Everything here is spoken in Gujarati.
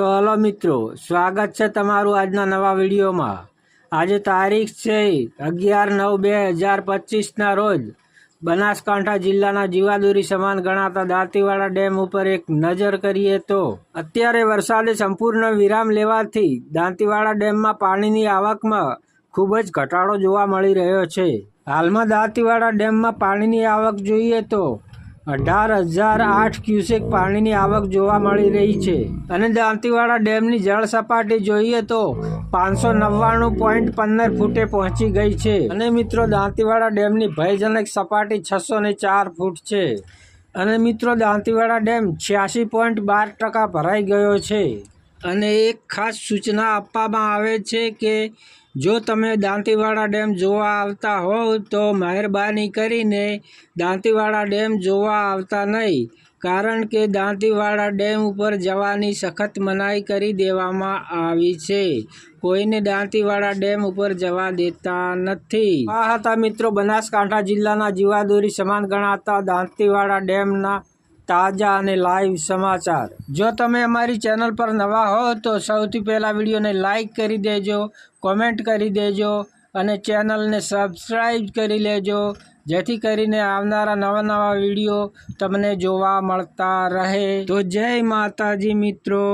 તો હલો મિત્રો, સ્વાગત છે તમારું આજના નવા વિડીયોમાં. આજે તારીખ છે અગિયાર નવ બે હજાર પચીસના રોજ બનાસકાંઠા જિલ્લાના જીવાદોરી સમાન ગણાતા દાંતીવાડા ડેમ ઉપર એક નજર કરીએ તો, અત્યારે વરસાદે સંપૂર્ણ વિરામ લેવાથી દાંતીવાડા ડેમમાં પાણીની આવકમાં ખૂબ જ ઘટાડો જોવા મળી રહ્યો છે. હાલમાં દાંતીવાડા ડેમમાં પાણીની આવક જોઈએ તો અઢાર હજાર આઠ ક્યુસેક પાણીની આવક જોવા મળી રહી છે. અને દાંતીવાડા ડેમની જળ સપાટી જોઈએ તો પાંચસો નવ્વાણું પોઈન્ટ પંદર ફૂટે પહોંચી ગઈ છે. અને મિત્રો, દાંતીવાડા ડેમની ભયજનક સપાટી છસો ને ચાર ફૂટ છે. અને મિત્રો, દાંતીવાડા ડેમ છ્યાસી પોઈન્ટ બાર ટકા ભરાઈ ગયો છે. અને એક ખાસ સૂચના આપવામાં આવે છે કે જો તમે દાંતીવાડા ડેમ જોવા આવતા હોવ તો મહેરબાની કરીને દાંતીવાડા ડેમ જોવા આવતા નહીં, કારણ કે દાંતીવાડા ડેમ ઉપર જવાની સખત મનાઈ કરી દેવામાં આવી છે. કોઈને દાંતીવાડા ડેમ ઉપર જવા દેતા નથી. આ હતા મિત્રો બનાસકાંઠા જિલ્લાના જીવાદોરી સમાન ગણાતા દાંતીવાડા ડેમના તાજા અને લાઈવ સમાચાર. જો તમે અમારી ચેનલ પર નવા હો, તો સૌથી પહેલાં વિડીયોને લાઈક કરી દેજો કોમેન્ટ કરી દેજો અને ચેનલને સબસ્ક્રાઈબ કરી લેજો. જેથી કરીને આવનારા નવા નવા વીડિયો તમને જોવા મળતા રહે. તો જય માતાજી મિત્રો.